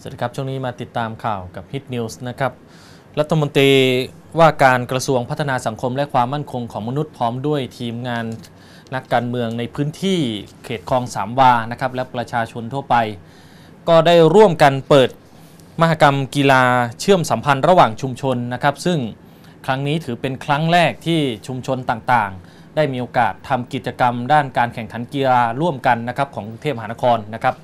สวัสดีครับ ช่วงนี้มาติดตามข่าวกับ Hit News นะครับ รัฐมนตรีว่าการกระทรวงพัฒนาสังคมและความมั่นคงของมนุษย์พร้อมด้วยทีมงานนักการเมืองในพื้นที่เขตคลองสามวานะครับและประชาชนทั่วไป ก็ได้ร่วมกันเปิดมหกรรมกีฬาเชื่อมสัมพันธ์ระหว่างชุมชนนะครับ ซึ่งครั้งนี้ถือเป็นครั้งแรกที่ชุมชนต่างๆ ได้มีโอกาสทำกิจกรรมด้านการแข่งขันกีฬาร่วมกันนะครับของกรุงเทพมหานครนะครับ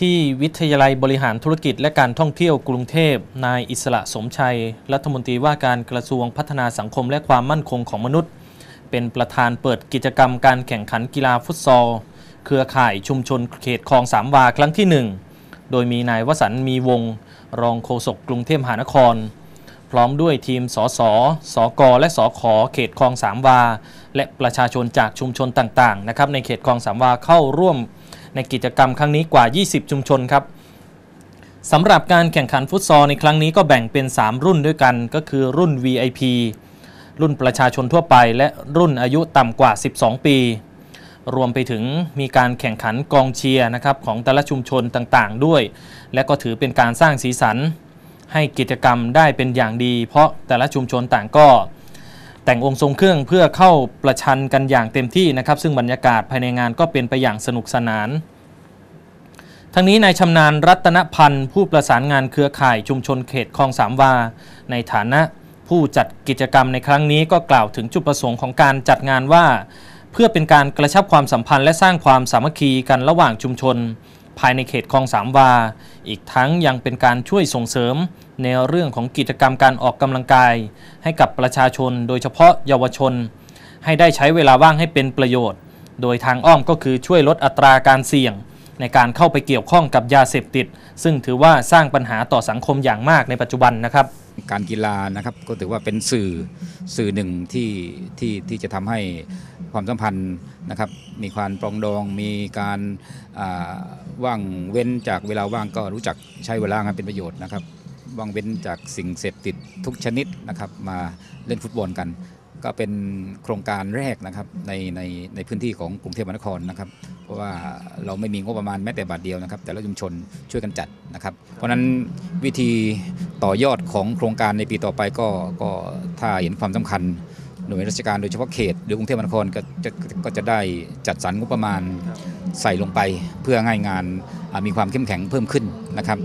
ที่วิทยาลัยบริหารธุรกิจและการท่องเที่ยวกรุงเทพ นายอิสระสมชัย รัฐมนตรีว่าการกระทรวงพัฒนาสังคมและความมั่นคงของมนุษย์ เป็นประธานเปิดกิจกรรมการแข่งขันกีฬาฟุตซอล เครือข่ายชุมชนเขตคลองสามวาครั้งที่ 1 โดยมีนายวสันมีวงศ์รองโฆษกกรุงเทพมหานคร พร้อมด้วยทีมสสสกและสขเขตคลองสามวา และประชาชนจากชุมชนต่างๆนะครับในเขตคลองสามวาเข้าร่วม ในกิจกรรมครั้งนี้กว่า 20 ชุมชนครับสำหรับการแข่งขันฟุตซอลในครั้งนี้ก็แบ่งเป็น 3 รุ่นด้วยกัน ก็คือรุ่น VIP รุ่นประชาชนทั่วไป และรุ่นอายุต่ำกว่า 12 ปี รวมไปถึงมีการแข่งขันกองเชียร์นะครับของแต่ละชุมชนต่างๆ ด้วย และก็ถือเป็นการสร้างสีสัน ให้กิจกรรมได้เป็นอย่างดี เพราะแต่ละชุมชนต่างก็ แต่งองค์ทรงเครื่องเพื่อเข้าประชันกันอย่างเต็มที่นะครับ ซึ่งบรรยากาศภายในงานก็เป็นไปอย่างสนุกสนาน ทั้งนี้นายชำนาญรัตนพันธ์ผู้ประสานงานเครือข่ายชุมชนเขตคลองสามวา ในฐานะผู้จัดกิจกรรมในครั้งนี้ก็กล่าวถึงจุดประสงค์ของการจัดงานว่า เพื่อเป็นการกระชับความสัมพันธ์และสร้างความสามัคคีกันระหว่างชุมชน ภายในเขตคลองสามวา อีกทั้งยังเป็นการช่วยส่งเสริม ในเรื่องของกิจกรรมการออกกำลังกาย ให้กับประชาชนโดยเฉพาะเยาวชน ให้ได้ใช้เวลาว่างให้เป็นประโยชน์ โดยทางอ้อมก็คือช่วยลดอัตราการเสี่ยง ในการเข้าไปเกี่ยวข้องกับยาเสพติด ซึ่งถือว่าสร้างปัญหาต่อสังคมอย่างมากในปัจจุบันนะครับ การกีฬานะครับ ก็ถือว่าเป็นสื่อสื่อหนึ่งที่ที่ที่จะทำให้ความสัมพันธ์นะครับมีความปรองดองมีการว่างเว้นจากเวลาว่างก็รู้จักใช้เวลาให้เป็นประโยชน์นะครับว่างเว้นจากสิ่งเสพติดทุกชนิดนะครับมาเล่นฟุตบอลกัน ก็เป็นโครงการแรกนะครับในในในพื้นที่ของกรุงเทพมหานครนะครับเพราะว่าเราไม่มีงบประมาณแม้แต่บาทเดียวนะครับ แต่ละชุมชนช่วยกันจัดนะครับ เพราะฉะนั้นวิธี ต่อยอดของโครงการในปีต่อไปก็ก็ถ้าเห็นความสำคัญหน่วยราชการโดยเฉพาะเขต หรือกรุงเทพมหานครก็จะก็จะได้จัดสรรงบประมาณใส่ลงไปเพื่อให้งานมีความเข้มแข็งเพิ่มขึ้นนะครับ